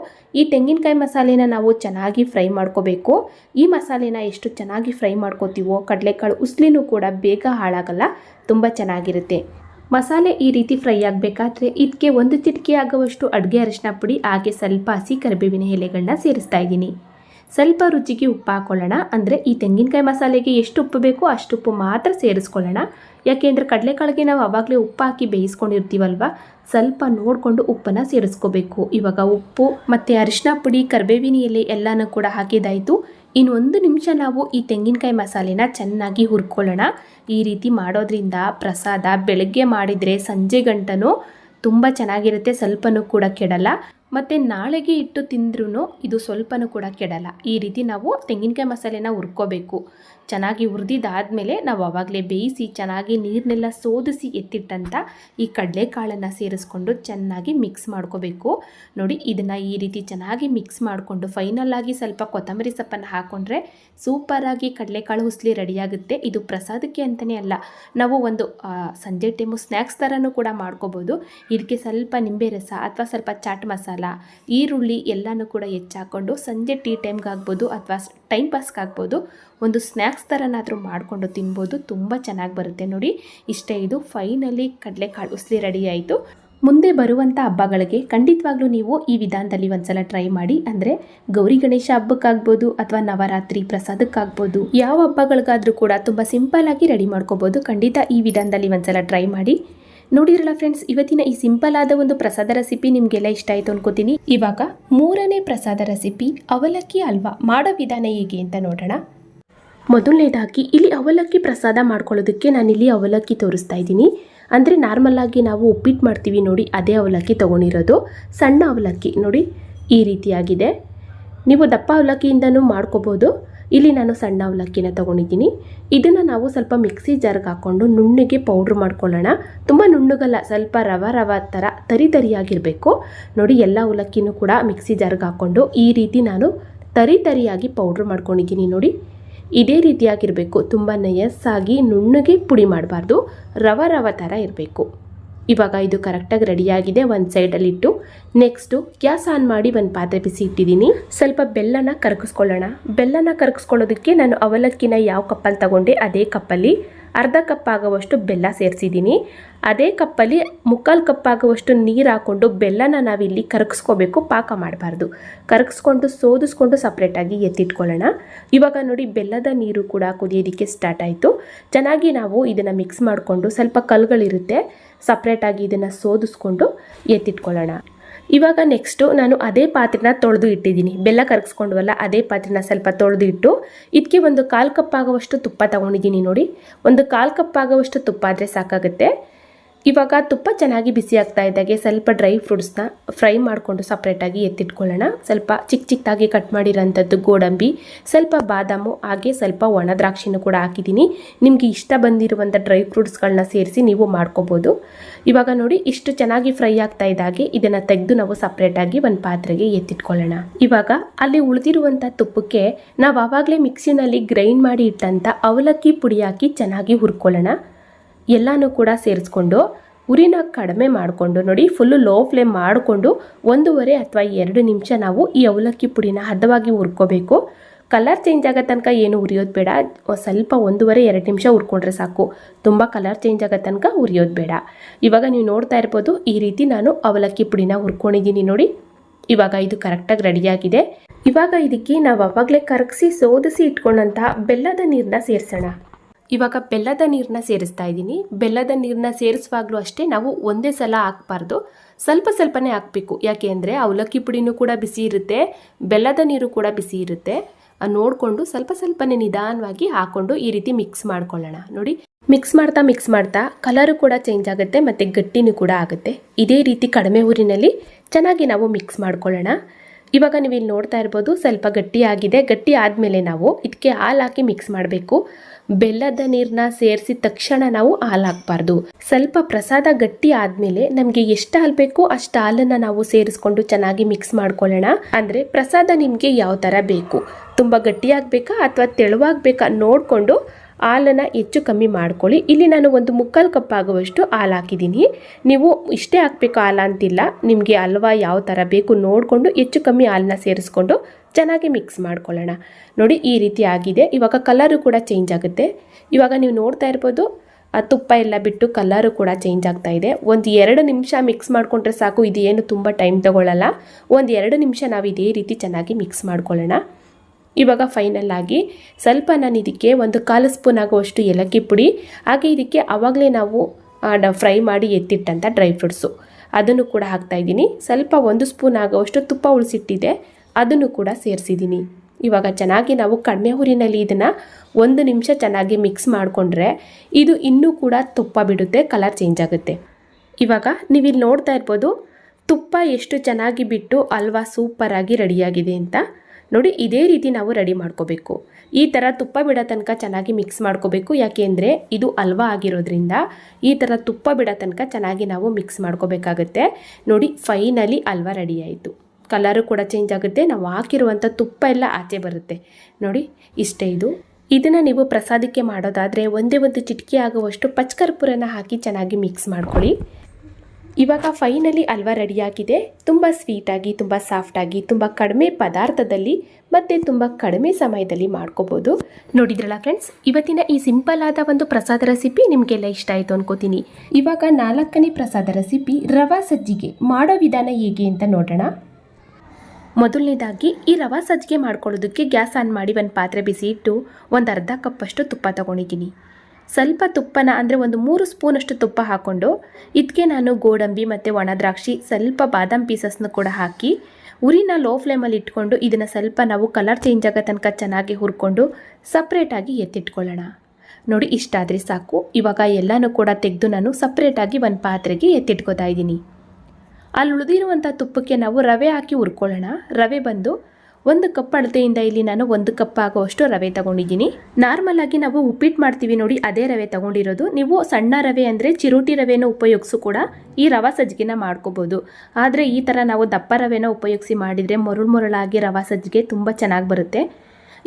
ಈ ತೆಂಗಿನಕಾಯಿ ಮಸಾಲೆನ ನಾವು ಚೆನ್ನಾಗಿ ಫ್ರೈ ಮಾಡ್ಕೋಬೇಕು. ಈ ಮಸಾಲೆನ ಎಷ್ಟು ಚೆನ್ನಾಗಿ ಫ್ರೈ ಮಾಡ್ಕೋತೀವೋ ಕಡಲೆಕಾಳು ಉಸ್ಲಿನೂ ಕೂಡ ಬೇಗ ಹಾಳಾಗಲ್ಲ, ತುಂಬ ಚೆನ್ನಾಗಿರುತ್ತೆ. ಮಸಾಲೆ ಈ ರೀತಿ ಫ್ರೈ ಆಗಬೇಕಾದ್ರೆ ಇದಕ್ಕೆ ಒಂದು ಚಿಟಿಕೆ ಆಗುವಷ್ಟು ಅಡುಗೆ ಅರಿಶಿನ ಪುಡಿ ಹಾಗೆ ಸ್ವಲ್ಪ ಹಸಿ ಕರಿಬೇವಿನ ಎಲೆಗಳನ್ನ ಸೇರಿಸ್ತಾ ಇದ್ದೀನಿ. ಸ್ವಲ್ಪ ರುಚಿಗೆ ಉಪ್ಪು ಹಾಕೊಳ್ಳೋಣ. ಅಂದರೆ ಈ ತೆಂಗಿನಕಾಯಿ ಮಸಾಲೆಗೆ ಎಷ್ಟು ಉಪ್ಪು ಬೇಕೋ ಅಷ್ಟು ಉಪ್ಪು ಮಾತ್ರ ಸೇರಿಸ್ಕೊಳ್ಳೋಣ. ಯಾಕೆಂದರೆ ಕಡಲೆಕಾಳಿಗೆ ನಾವು ಆವಾಗಲೇ ಉಪ್ಪು ಹಾಕಿ ಬೇಯಿಸ್ಕೊಂಡಿರ್ತೀವಲ್ವ? ಸ್ವಲ್ಪ ನೋಡಿಕೊಂಡು ಉಪ್ಪನ್ನು ಸೇರಿಸ್ಕೋಬೇಕು. ಇವಾಗ ಉಪ್ಪು ಮತ್ತು ಅರಿಶಿನ ಪುಡಿ ಕರಿಬೇವಿನ ಎಲೆ ಎಲ್ಲನೂ ಕೂಡ ಹಾಕಿದಾಯಿತು ಇನ್ನು ಒಂದು ನಿಮಿಷ ನಾವು ಈ ತೆಂಗಿನಕಾಯಿ ಮಸಾಲೆನ ಚೆನ್ನಾಗಿ ಹುರ್ಕೊಳ್ಳೋಣ. ಈ ರೀತಿ ಮಾಡೋದ್ರಿಂದ ಪ್ರಸಾದ ಬೆಳಗ್ಗೆ ಮಾಡಿದರೆ ಸಂಜೆ ಗಂಟನೂ ತುಂಬ ಚೆನ್ನಾಗಿರುತ್ತೆ. ಸ್ವಲ್ಪನೂ ಕೂಡ ಕೆಡಲ್ಲ. ಮತ್ತು ನಾಳೆಗೆ ಇಟ್ಟು ತಿಂದ್ರೂ ಇದು ಸ್ವಲ್ಪನೂ ಕೂಡ ಕೆಡಲ್ಲ. ಈ ರೀತಿ ನಾವು ತೆಂಗಿನಕಾಯಿ ಮಸಾಲೆನ ಹುರ್ಕೋಬೇಕು. ಚೆನ್ನಾಗಿ ಹುರಿದಿದ್ದಾದಮೇಲೆ ನಾವು ಅವಾಗಲೇ ಬೇಯಿಸಿ ಚೆನ್ನಾಗಿ ನೀರನ್ನೆಲ್ಲ ಸೋದಿಸಿ ಎತ್ತಿಟ್ಟಂಥ ಈ ಕಡಲೆಕಾಳನ್ನು ಸೇರಿಸ್ಕೊಂಡು ಚೆನ್ನಾಗಿ ಮಿಕ್ಸ್ ಮಾಡ್ಕೋಬೇಕು. ನೋಡಿ, ಇದನ್ನು ಈ ರೀತಿ ಚೆನ್ನಾಗಿ ಮಿಕ್ಸ್ ಮಾಡಿಕೊಂಡು ಫೈನಲ್ಲಾಗಿ ಸ್ವಲ್ಪ ಕೊತ್ತಂಬರಿ ಸೊಪ್ಪನ್ನು ಹಾಕ್ಕೊಂಡ್ರೆ ಸೂಪರಾಗಿ ಕಡಲೆಕಾಳು ಹುಸ್ಲಿ ರೆಡಿಯಾಗುತ್ತೆ. ಇದು ಪ್ರಸಾದಕ್ಕೆ ಅಂತಲೇ ಅಲ್ಲ, ನಾವು ಒಂದು ಸಂಜೆ ಟೈಮು ಸ್ನ್ಯಾಕ್ಸ್ ಥರನೂ ಕೂಡ ಮಾಡ್ಕೋಬೋದು. ಇದಕ್ಕೆ ಸ್ವಲ್ಪ ನಿಂಬೆ ರಸ ಅಥವಾ ಸ್ವಲ್ಪ ಚಾಟ್ ಮಸಾಲ, ಈರುಳ್ಳಿ ಎಲ್ಲನೂ ಕೂಡ ಹೆಚ್ಚಾಕೊಂಡು ಸಂಜೆ ಟೀ ಟೈಮ್ಗಾಗ್ಬೋದು ಅಥವಾ ಟೈಮ್ ಪಾಸ್ಗೆ ಆಗ್ಬೋದು. ಒಂದು ಸ್ನ್ಯಾಕ್ಸ್ ಥರನಾದರೂ ಮಾಡಿಕೊಂಡು ತಿನ್ಬೋದು. ತುಂಬ ಚೆನ್ನಾಗಿ ಬರುತ್ತೆ ನೋಡಿ. ಇಷ್ಟೇ ಇದು. ಫೈನಲಿ ಕಡಲೆಕಾಳು ಉಸ್ಲಿ ರೆಡಿ ಆಯಿತು. ಮುಂದೆ ಬರುವಂಥ ಹಬ್ಬಗಳಿಗೆ ಖಂಡಿತವಾಗ್ಲೂ ನೀವು ಈ ವಿಧಾನದಲ್ಲಿ ಒಂದ್ಸಲ ಟ್ರೈ ಮಾಡಿ. ಅಂದರೆ ಗೌರಿ ಗಣೇಶ ಹಬ್ಬಕ್ಕಾಗ್ಬೋದು ಅಥವಾ ನವರಾತ್ರಿ ಪ್ರಸಾದಕ್ಕಾಗ್ಬೋದು. ಯಾವ ಹಬ್ಬಗಳಿಗಾದರೂ ಕೂಡ ತುಂಬ ಸಿಂಪಲ್ ಆಗಿ ರೆಡಿ ಮಾಡ್ಕೋಬೋದು. ಖಂಡಿತ ಈ ವಿಧಾನದಲ್ಲಿ ಒಂದ್ಸಲ ಟ್ರೈ ಮಾಡಿ. ನೋಡಿರಲ್ಲ ಫ್ರೆಂಡ್ಸ್ ಇವತ್ತಿನ ಈ ಸಿಂಪಲ್ ಆದ ಒಂದು ಪ್ರಸಾದ ರೆಸಿಪಿ ನಿಮಗೆಲ್ಲ ಇಷ್ಟ ಆಯಿತು ಅನ್ಕೋತೀನಿ. ಇವಾಗ ಮೂರನೇ ಪ್ರಸಾದ ರೆಸಿಪಿ ಅವಲಕ್ಕಿ ಹಲ್ವಾ ಮಾಡೋ ವಿಧಾನ ಹೇಗೆ ಅಂತ ನೋಡೋಣ. ಮೊದಲನೇದಾಗಿ ಇಲ್ಲಿ ಅವಲಕ್ಕಿ ಪ್ರಸಾದ ಮಾಡ್ಕೊಳ್ಳೋದಕ್ಕೆ ನಾನಿಲ್ಲಿ ಅವಲಕ್ಕಿ ತೋರಿಸ್ತಾ ಇದ್ದೀನಿ. ಅಂದರೆ ನಾರ್ಮಲಾಗಿ ನಾವು ಉಪ್ಪಿಟ್ಟು ಮಾಡ್ತೀವಿ ನೋಡಿ, ಅದೇ ಅವಲಕ್ಕಿ ತೊಗೊಂಡಿರೋದು. ಸಣ್ಣ ಅವಲಕ್ಕಿ ನೋಡಿ, ಈ ರೀತಿಯಾಗಿದೆ. ನೀವು ದಪ್ಪ ಅವಲಕ್ಕಿಯಿಂದನೂ ಮಾಡ್ಕೋಬೋದು. ಇಲ್ಲಿ ನಾನು ಸಣ್ಣ ಅವಲಕ್ಕಿನ ತೊಗೊಂಡಿದ್ದೀನಿ. ಇದನ್ನು ನಾವು ಸ್ವಲ್ಪ ಮಿಕ್ಸಿ ಜಾರ್ಗೆ ಹಾಕ್ಕೊಂಡು ನುಣ್ಣಗೆ ಪೌಡ್ರ್ ಮಾಡ್ಕೊಳ್ಳೋಣ. ತುಂಬ ನುಣ್ಣುಗಲ್ಲ, ಸ್ವಲ್ಪ ರವ ರವ ಥರ ತರಿ ತರಿಯಾಗಿರಬೇಕು. ನೋಡಿ, ಎಲ್ಲ ಅವಲಕ್ಕಿನೂ ಕೂಡ ಮಿಕ್ಸಿ ಜಾರ್ಗೆ ಹಾಕ್ಕೊಂಡು ಈ ರೀತಿ ನಾನು ತರಿ ತರಿಯಾಗಿ ಪೌಡ್ರ್ ಮಾಡ್ಕೊಂಡಿದ್ದೀನಿ ನೋಡಿ. ಇದೇ ರೀತಿಯಾಗಿರಬೇಕು. ತುಂಬ ನಯಸ್ಸಾಗಿ ನುಣ್ಣಗೆ ಪುಡಿ ಮಾಡಬಾರ್ದು. ರವ ರವ ಥರ ಇರಬೇಕು. ಇವಾಗ ಇದು ಕರೆಕ್ಟಾಗಿ ರೆಡಿಯಾಗಿದೆ ಒಂದು ಸೈಡಲ್ಲಿಟ್ಟು ನೆಕ್ಸ್ಟು ಗ್ಯಾಸ್ ಆನ್ ಮಾಡಿ ಒಂದು ಪಾತ್ರೆ ಬಿಸಿ ಇಟ್ಟಿದ್ದೀನಿ. ಸ್ವಲ್ಪ ಬೆಲ್ಲನ ಕರಗಿಸ್ಕೊಳ್ಳೋಣ. ಬೆಲ್ಲನ ಕರಗಿಸ್ಕೊಳ್ಳೋದಕ್ಕೆ ನಾನು ಅವಲಕ್ಕಿನ ಯಾವ ಕಪ್ಪಲ್ಲಿ ತಗೊಂಡೆ ಅದೇ ಕಪ್ಪಲ್ಲಿ ಅರ್ಧ ಕಪ್ ಆಗುವಷ್ಟು ಬೆಲ್ಲ ಸೇರಿಸಿದ್ದೀನಿ. ಅದೇ ಕಪ್ಪಲ್ಲಿ ಮುಕ್ಕಾಲು ಕಪ್ ಆಗುವಷ್ಟು ನೀರು ಹಾಕ್ಕೊಂಡು ಬೆಲ್ಲನ ನಾವಿಲ್ಲಿ ಕರಗಿಸ್ಕೋಬೇಕು, ಪಾಕ ಮಾಡಬಾರ್ದು. ಕರಗಿಸ್ಕೊಂಡು ಸೋದಿಸ್ಕೊಂಡು ಸಪ್ರೇಟಾಗಿ ಎತ್ತಿಟ್ಕೊಳ್ಳೋಣ. ಇವಾಗ ನೋಡಿ ಬೆಲ್ಲದ ನೀರು ಕೂಡ ಕುದಿಯೋದಕ್ಕೆ ಸ್ಟಾರ್ಟ್ ಆಯಿತು. ಚೆನ್ನಾಗಿ ನಾವು ಇದನ್ನು ಮಿಕ್ಸ್ ಮಾಡಿಕೊಂಡು ಸ್ವಲ್ಪ ಕಲ್ಗಳಿರುತ್ತೆ. ಸಪ್ರೇಟಾಗಿ ಇದನ್ನು ಸೋದಿಸ್ಕೊಂಡು ಎತ್ತಿಟ್ಕೊಳ್ಳೋಣ. ಇವಾಗ ನೆಕ್ಸ್ಟು ನಾನು ಅದೇ ಪಾತ್ರೆನ ತೊಳೆದು ಇಟ್ಟಿದ್ದೀನಿ. ಬೆಲ್ಲ ಕರಗಿಸ್ಕೊಂಡ್ವಲ್ಲ, ಅದೇ ಪಾತ್ರೆನ ಸ್ವಲ್ಪ ತೊಳೆದು ಇಟ್ಟು ಇದಕ್ಕೆ ಒಂದು ಕಾಲು ಕಪ್ ಆಗುವಷ್ಟು ತುಪ್ಪ ತೊಗೊಂಡಿದ್ದೀನಿ ನೋಡಿ. ಒಂದು ಕಾಲು ಕಪ್ ಆಗುವಷ್ಟು ತುಪ್ಪ ಆದರೆ ಸಾಕಾಗುತ್ತೆ. ಇವಾಗ ತುಪ್ಪ ಚೆನ್ನಾಗಿ ಬಿಸಿ ಆಗ್ತಾ ಇದ್ದಾಗೆ ಸ್ವಲ್ಪ ಡ್ರೈ ಫ್ರೂಟ್ಸ್ನ ಫ್ರೈ ಮಾಡಿಕೊಂಡು ಸಪ್ರೇಟಾಗಿ ಎತ್ತಿಟ್ಕೊಳ್ಳೋಣ. ಸ್ವಲ್ಪ ಚಿಕ್ಕ ಚಿಕ್ಕದಾಗಿ ಕಟ್ ಮಾಡಿರೋಂಥದ್ದು ಗೋಡಂಬಿ, ಸ್ವಲ್ಪ ಬಾದಾಮು, ಹಾಗೆ ಸ್ವಲ್ಪ ಒಣ ದ್ರಾಕ್ಷಿನೂ ಕೂಡ ಹಾಕಿದ್ದೀನಿ. ನಿಮಗೆ ಇಷ್ಟ ಬಂದಿರುವಂಥ ಡ್ರೈ ಫ್ರೂಟ್ಸ್ಗಳನ್ನ ಸೇರಿಸಿ ನೀವು ಮಾಡ್ಕೋಬೋದು. ಇವಾಗ ನೋಡಿ ಇಷ್ಟು ಚೆನ್ನಾಗಿ ಫ್ರೈ ಆಗ್ತಾ ಇದ್ದಾಗೆ, ಇದನ್ನು ತೆಗೆದು ನಾವು ಸಪ್ರೇಟಾಗಿ ಒಂದು ಪಾತ್ರೆಗೆ ಎತ್ತಿಟ್ಕೊಳ್ಳೋಣ. ಇವಾಗ ಅಲ್ಲಿ ಉಳಿದಿರುವಂಥ ತುಪ್ಪಕ್ಕೆ ನಾವು ಆವಾಗಲೇ ಮಿಕ್ಸಿನಲ್ಲಿ ಗ್ರೈಂಡ್ ಮಾಡಿ ಇಟ್ಟಂಥ ಅವಲಕ್ಕಿ ಪುಡಿ ಹಾಕಿ ಚೆನ್ನಾಗಿ ಹುರ್ಕೊಳ್ಳೋಣ. ಎಲ್ಲನೂ ಕೂಡ ಸೇರಿಸ್ಕೊಂಡು ಉರಿನ ಕಡಿಮೆ ಮಾಡಿಕೊಂಡು ನೋಡಿ ಫುಲ್ಲು ಲೋ ಫ್ಲೇಮ್ ಮಾಡಿಕೊಂಡು ಒಂದೂವರೆ ಅಥವಾ ಎರಡು ನಿಮಿಷ ನಾವು ಈ ಅವಲಕ್ಕಿ ಪುಡಿನ ಹದವಾಗಿ ಹುರ್ಕೋಬೇಕು. ಕಲರ್ ಚೇಂಜ್ ಆಗೋ ತನಕ ಏನು ಉರಿಯೋದು ಬೇಡ. ಸ್ವಲ್ಪ ಒಂದೂವರೆ ಎರಡು ನಿಮಿಷ ಹುರ್ಕೊಂಡ್ರೆ ಸಾಕು. ತುಂಬ ಕಲರ್ ಚೇಂಜ್ ಆಗೋ ತನಕ ಉರಿಯೋದು ಬೇಡ. ಇವಾಗ ನೀವು ನೋಡ್ತಾ ಇರ್ಬೋದು, ಈ ರೀತಿ ನಾನು ಅವಲಕ್ಕಿ ಪುಡಿನ ಹುರ್ಕೊಂಡಿದ್ದೀನಿ ನೋಡಿ. ಇವಾಗ ಇದು ಕರೆಕ್ಟಾಗಿ ರೆಡಿಯಾಗಿದೆ ಇವಾಗ ಇದಕ್ಕೆ ನಾವು ಅವಾಗಲೇ ಕರಗಿಸಿ, ಸೋದಿಸಿ ಇಟ್ಕೊಂಡಂತಹ ಬೆಲ್ಲದ ನೀರನ್ನ ಸೇರಿಸೋಣ. ಇವಾಗ ಬೆಲ್ಲದ ನೀರನ್ನ ಸೇರಿಸ್ತಾ ಇದ್ದೀನಿ. ಬೆಲ್ಲದ ನೀರನ್ನ ಸೇರಿಸುವಾಗಲೂ ಅಷ್ಟೇ ನಾವು ಒಂದೇ ಸಲ ಹಾಕ್ಬಾರ್ದು. ಸ್ವಲ್ಪ ಸ್ವಲ್ಪನೇ ಹಾಕಬೇಕು. ಯಾಕೆ ಅಂದರೆ ಅವಲಕ್ಕಿ ಪುಡಿನೂ ಕೂಡ ಬಿಸಿ ಇರುತ್ತೆ, ಬೆಲ್ಲದ ನೀರು ಕೂಡ ಬಿಸಿ ಇರುತ್ತೆ. ನೋಡಿಕೊಂಡು ಸ್ವಲ್ಪ ಸ್ವಲ್ಪನೇ ನಿಧಾನವಾಗಿ ಹಾಕ್ಕೊಂಡು ಈ ರೀತಿ ಮಿಕ್ಸ್ ಮಾಡ್ಕೊಳ್ಳೋಣ. ನೋಡಿ ಮಿಕ್ಸ್ ಮಾಡ್ತಾ ಮಿಕ್ಸ್ ಮಾಡ್ತಾ ಕಲರು ಕೂಡ ಚೇಂಜ್ ಆಗುತ್ತೆ ಮತ್ತು ಗಟ್ಟಿನೂ ಕೂಡ ಆಗುತ್ತೆ. ಇದೇ ರೀತಿ ಕಡಿಮೆ ಊರಿನಲ್ಲಿ ಚೆನ್ನಾಗಿ ನಾವು ಮಿಕ್ಸ್ ಮಾಡ್ಕೊಳ್ಳೋಣ. ಇವಾಗ ನೀವು ಇಲ್ಲಿ ನೋಡ್ತಾ ಇರ್ಬೋದು ಸ್ವಲ್ಪ ಗಟ್ಟಿಯಾಗಿದೆ. ಗಟ್ಟಿ ಆದಮೇಲೆ ನಾವು ಇದಕ್ಕೆ ಹಾಲು ಹಾಕಿ ಮಿಕ್ಸ್ ಮಾಡಬೇಕು. ಬೆಲ್ಲದ ನೀರನ್ನ ಸೇರಿಸಿದ ತಕ್ಷಣ ನಾವು ಹಾಲು ಸ್ವಲ್ಪ ಪ್ರಸಾದ ಗಟ್ಟಿ ಆದ್ಮೇಲೆ ನಮಗೆ ಎಷ್ಟು ಹಾಲು ಬೇಕೋ ಅಷ್ಟು ಹಾಲನ್ನ ನಾವು ಸೇರಿಸ್ಕೊಂಡು ಚೆನ್ನಾಗಿ ಮಿಕ್ಸ್ ಮಾಡ್ಕೊಳ್ಳೋಣ. ಅಂದ್ರೆ ಪ್ರಸಾದ ನಿಮಗೆ ಯಾವ ತರ ಬೇಕು? ತುಂಬಾ ಗಟ್ಟಿಯಾಗ್ಬೇಕಾ ಅಥವಾ ತೆಳುವಾಗ್ಬೇಕಾ ನೋಡಿಕೊಂಡು ಹಾಲನ್ನು ಹೆಚ್ಚು ಕಮ್ಮಿ ಮಾಡ್ಕೊಳ್ಳಿ. ಇಲ್ಲಿ ನಾನು ಒಂದು ಮುಕ್ಕಾಲು ಕಪ್ ಆಗುವಷ್ಟು ಹಾಲು ಹಾಕಿದ್ದೀನಿ. ನೀವು ಇಷ್ಟೇ ಹಾಕಬೇಕು ಹಾಲು ಅಂತಿಲ್ಲ. ನಿಮಗೆ ಹಲ್ವಾ ಯಾವ ಥರ ಬೇಕು ನೋಡಿಕೊಂಡು ಹೆಚ್ಚು ಕಮ್ಮಿ ಹಾಲನ್ನ ಸೇರಿಸ್ಕೊಂಡು ಚೆನ್ನಾಗಿ ಮಿಕ್ಸ್ ಮಾಡ್ಕೊಳ್ಳೋಣ. ನೋಡಿ ಈ ರೀತಿ ಆಗಿದೆ. ಇವಾಗ ಕಲರು ಕೂಡ ಚೇಂಜ್ ಆಗುತ್ತೆ. ಇವಾಗ ನೀವು ನೋಡ್ತಾ ಇರ್ಬೋದು, ಆ ತುಪ್ಪ ಎಲ್ಲ ಬಿಟ್ಟು ಕಲರು ಕೂಡ ಚೇಂಜ್ ಆಗ್ತಾ ಇದೆ. ಒಂದು ಎರಡು ನಿಮಿಷ ಮಿಕ್ಸ್ ಮಾಡಿಕೊಂಡ್ರೆ ಸಾಕು. ಇದು ಏನು ತುಂಬ ಟೈಮ್ ತಗೊಳ್ಳಲ್ಲ ಒಂದು ಎರಡು ನಿಮಿಷ ನಾವು ಇದೇ ರೀತಿ ಚೆನ್ನಾಗಿ ಮಿಕ್ಸ್ ಮಾಡ್ಕೊಳ್ಳೋಣ. ಇವಾಗ ಫೈನಲ್ ಆಗಿ ಸ್ವಲ್ಪ ನಾನು ಇದಕ್ಕೆ ಒಂದು ಕಾಲು ಸ್ಪೂನ್ ಆಗುವಷ್ಟು ಏಲಕ್ಕಿ ಪುಡಿ, ಹಾಗೆ ಇದಕ್ಕೆ ಆವಾಗಲೇ ನಾವು ಫ್ರೈ ಮಾಡಿ ಎತ್ತಿಟ್ಟಂಥ ಡ್ರೈ ಫ್ರೂಟ್ಸು ಅದನ್ನು ಕೂಡ ಹಾಕ್ತಾ ಇದ್ದೀನಿ. ಸ್ವಲ್ಪ ಒಂದು ಸ್ಪೂನ್ ಆಗುವಷ್ಟು ತುಪ್ಪ ಉಳಿಸಿಟ್ಟಿದೆ. ಅದನ್ನು ಕೂಡ ಸೇರಿಸಿದ್ದೀನಿ. ಇವಾಗ ಚೆನ್ನಾಗಿ ನಾವು ಕಡಿಮೆ ಹುರಿನಲ್ಲಿ ಇದನ್ನು ಒಂದು ನಿಮಿಷ ಚೆನ್ನಾಗಿ ಮಿಕ್ಸ್ ಮಾಡಿಕೊಂಡ್ರೆ ಇದು ಇನ್ನೂ ಕೂಡ ತುಪ್ಪ ಬಿಡುತ್ತೆ ಕಲರ್ ಚೇಂಜ್ ಆಗುತ್ತೆ. ಇವಾಗ ನೀವಿಲ್ಲಿ ನೋಡ್ತಾ ಇರ್ಬೋದು, ತುಪ್ಪ ಎಷ್ಟು ಚೆನ್ನಾಗಿ ಬಿಟ್ಟು ಹಲ್ವಾ ಸೂಪರಾಗಿ ರೆಡಿಯಾಗಿದೆ ಅಂತ. ನೋಡಿ, ಇದೇ ರೀತಿ ನಾವು ರೆಡಿ ಮಾಡ್ಕೋಬೇಕು. ಈ ಥರ ತುಪ್ಪ ಬಿಡೋ ತನಕ ಚೆನ್ನಾಗಿ ಮಿಕ್ಸ್ ಮಾಡ್ಕೋಬೇಕು. ಯಾಕೆಂದರೆ ಇದು ಹಲ್ವಾ ಆಗಿರೋದ್ರಿಂದ ಈ ಥರ ತುಪ್ಪ ಬಿಡೋ ತನಕ ಚೆನ್ನಾಗಿ ನಾವು ಮಿಕ್ಸ್ ಮಾಡ್ಕೋಬೇಕಾಗುತ್ತೆ. ನೋಡಿ ಫೈನಲಿ ಹಲ್ವಾ ರೆಡಿ ಆಯಿತು. ಕಲರು ಕೂಡ ಚೇಂಜ್ ಆಗುತ್ತೆ. ನಾವು ಹಾಕಿರುವಂಥ ತುಪ್ಪ ಎಲ್ಲ ಆಚೆ ಬರುತ್ತೆ. ನೋಡಿ, ಇಷ್ಟೇ ಇದು. ಇದನ್ನು ನೀವು ಪ್ರಸಾದಕ್ಕೆ ಮಾಡೋದಾದರೆ ಒಂದೇ ಒಂದು ಚಿಟಕಿ ಆಗುವಷ್ಟು ಪಚ್ಕರ್ಪುರನ ಹಾಕಿ ಚೆನ್ನಾಗಿ ಮಿಕ್ಸ್ ಮಾಡ್ಕೊಳ್ಳಿ. ಇವಾಗ ಫೈನಲಿ ಹಲ್ವ ರೆಡಿಯಾಗಿದೆ ತುಂಬ ಸ್ವೀಟಾಗಿ ತುಂಬ ಸಾಫ್ಟಾಗಿ ತುಂಬ ಕಡಿಮೆ ಪದಾರ್ಥದಲ್ಲಿ ಮತ್ತು ತುಂಬ ಕಡಿಮೆ ಸಮಯದಲ್ಲಿ ಮಾಡ್ಕೋಬೋದು. ನೋಡಿದ್ರಲ್ಲ ಫ್ರೆಂಡ್ಸ್ ಇವತ್ತಿನ ಈ ಸಿಂಪಲ್ ಆದ ಒಂದು ಪ್ರಸಾದ ರೆಸಿಪಿ ನಿಮಗೆಲ್ಲ ಇಷ್ಟ ಆಯಿತು ಅನ್ಕೋತೀನಿ. ಇವಾಗ ನಾಲ್ಕನೇ ಪ್ರಸಾದ ರೆಸಿಪಿ ರವಾ ಸಜ್ಜಿಗೆ ಮಾಡೋ ವಿಧಾನ ಹೇಗೆ ಅಂತ ನೋಡೋಣ. ಮೊದಲನೇದಾಗಿ ಈ ರವಾ ಸಜ್ಜಿಗೆ ಮಾಡ್ಕೊಳ್ಳೋದಕ್ಕೆ ಗ್ಯಾಸ್ ಆನ್ ಮಾಡಿ ಒಂದು ಪಾತ್ರೆ ಬಿಸಿ ಇಟ್ಟು ಒಂದು ಅರ್ಧ ಕಪ್ಪಷ್ಟು ತುಪ್ಪ ತಗೊಂಡಿದ್ದೀನಿ. ಸ್ವಲ್ಪ ತುಪ್ಪನ, ಅಂದರೆ ಒಂದು ಮೂರು ಸ್ಪೂನಷ್ಟು ತುಪ್ಪ ಹಾಕ್ಕೊಂಡು ಇದಕ್ಕೆ ನಾನು ಗೋಡಂಬಿ ಮತ್ತು ಒಣ ದ್ರಾಕ್ಷಿ, ಸ್ವಲ್ಪ ಬಾದಾಮ್ ಪೀಸಸ್ನ ಕೂಡ ಹಾಕಿ, ಉರಿನ ಲೋ ಫ್ಲೇಮಲ್ಲಿ ಇಟ್ಕೊಂಡು ಇದನ್ನು ಸ್ವಲ್ಪ ನಾವು ಕಲರ್ ಚೇಂಜ್ ಆಗೋ ತನಕ ಚೆನ್ನಾಗಿ ಹುರ್ಕೊಂಡು ಸಪ್ರೇಟಾಗಿ ಎತ್ತಿಟ್ಕೊಳ್ಳೋಣ. ನೋಡಿ, ಇಷ್ಟಾದರೆ ಸಾಕು. ಇವಾಗ ಎಲ್ಲನೂ ಕೂಡ ತೆಗೆದು ನಾನು ಸಪ್ರೇಟಾಗಿ ಒಂದು ಪಾತ್ರೆಗೆ ಎತ್ತಿಟ್ಕೋತಾ ಇದ್ದೀನಿ. ಅಲ್ಲಿ ಉಳಿದಿರುವಂಥ ತುಪ್ಪಕ್ಕೆ ನಾವು ರವೆ ಹಾಕಿ ಹುರ್ಕೊಳ್ಳೋಣ. ರವೆ ಬಂದು ಒಂದು ಕಪ್ ಅಳತೆಯಿಂದ ಇಲ್ಲಿ ನಾನು ಒಂದು ಕಪ್ ಆಗುವಷ್ಟು ರವೆ ತಗೊಂಡಿದ್ದೀನಿ. ನಾರ್ಮಲ್ ಆಗಿ ನಾವು ಉಪ್ಪಿಟ್ಟು ಮಾಡ್ತೀವಿ ನೋಡಿ, ಅದೇ ರವೆ ತಗೊಂಡಿರೋದು. ನೀವು ಸಣ್ಣ ರವೆ ಅಂದರೆ ಚಿರೋಟಿ ರವೆನ ಉಪಯೋಗಿಸು ಕೂಡ, ಈ ರವಾ ಸಜ್ಜಿಗೆನ ಮಾಡ್ಕೋಬೋದು. ಆದರೆ ಈ ಥರ ನಾವು ದಪ್ಪ ರವೆನ ಉಪಯೋಗಿಸಿ ಮಾಡಿದರೆ ಮರುಳು ಮರುಳಾಗಿ ರವಾ ಸಜ್ಜಿಗೆ ತುಂಬ ಚೆನ್ನಾಗಿ ಬರುತ್ತೆ.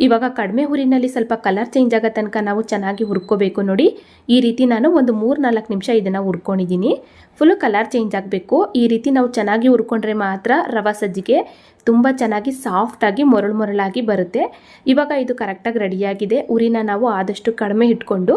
ಇವಾಗ ಕಡಿಮೆ ಹುರಿನಲ್ಲಿ ಸ್ವಲ್ಪ ಕಲರ್ ಚೇಂಜ್ ಆಗೋ ತನಕ ನಾವು ಚೆನ್ನಾಗಿ ಹುರ್ಕೋಬೇಕು ನೋಡಿ. ಈ ರೀತಿ ನಾನು ಒಂದು ಮೂರು ನಾಲ್ಕು ನಿಮಿಷ ಇದನ್ನು ಹುರ್ಕೊಂಡಿದ್ದೀನಿ. ಫುಲ್ಲು ಕಲರ್ ಚೇಂಜ್ ಆಗಬೇಕು. ಈ ರೀತಿ ನಾವು ಚೆನ್ನಾಗಿ ಹುರ್ಕೊಂಡ್ರೆ ಮಾತ್ರ ರವಾ ಸಜ್ಜಿಗೆ ತುಂಬ ಚೆನ್ನಾಗಿ ಸಾಫ್ಟಾಗಿ ಮೊರಳು ಮೊರಳಾಗಿ ಬರುತ್ತೆ. ಇವಾಗ ಇದು ಕರೆಕ್ಟಾಗಿ ರೆಡಿಯಾಗಿದೆ ಉರಿನ ನಾವು ಆದಷ್ಟು ಕಡಿಮೆ ಇಟ್ಕೊಂಡು